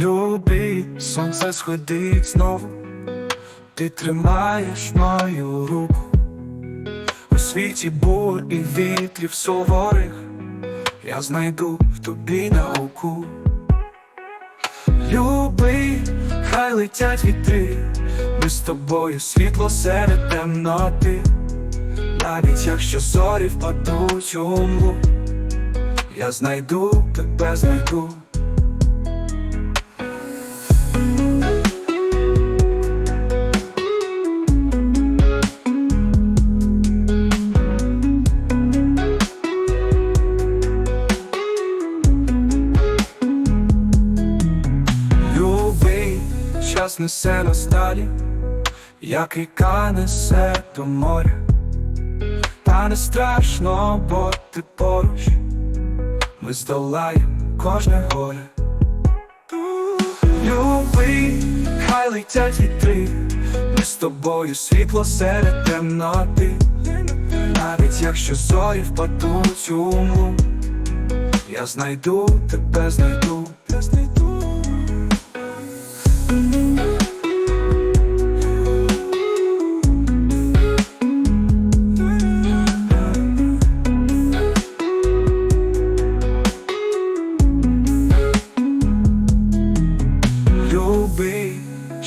Любий, сонце сходить знову, ти тримаєш мою руку. У світі бур і вітрів суворих, я знайду в тобі науку. Любий, хай летять вітри, ми з тобою світло серед темноти, навіть якщо зорі впадуть у мглу, я знайду тебе знайду. Час несе нас далі, як ріка несе до моря, та не страшно, бо ти поруч, ми здолаємо кожне горе. Любий, хай летять вітри, ми з тобою світло серед темноти, навіть якщо зорі впадуть у мглу, я знайду тебе, знайду.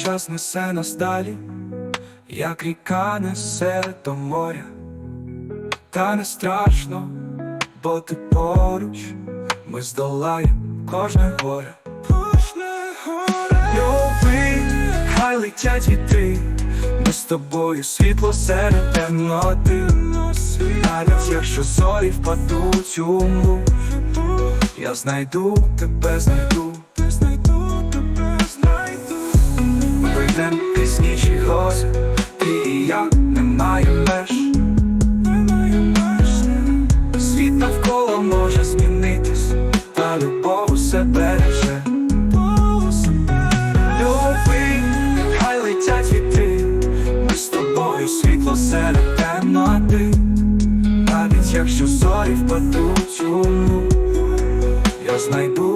Час несе нас далі, як ріка несе до моря, та не страшно, бо ти поруч, ми здолаємо кожне горе. Любий, хай летять вітри, ми з тобою світло серед темноти, навіть якщо зорі впадуть у мглу, я знайду тебе, знайду, світло серед темноти, навіть якщо зорі впадуть у я знайду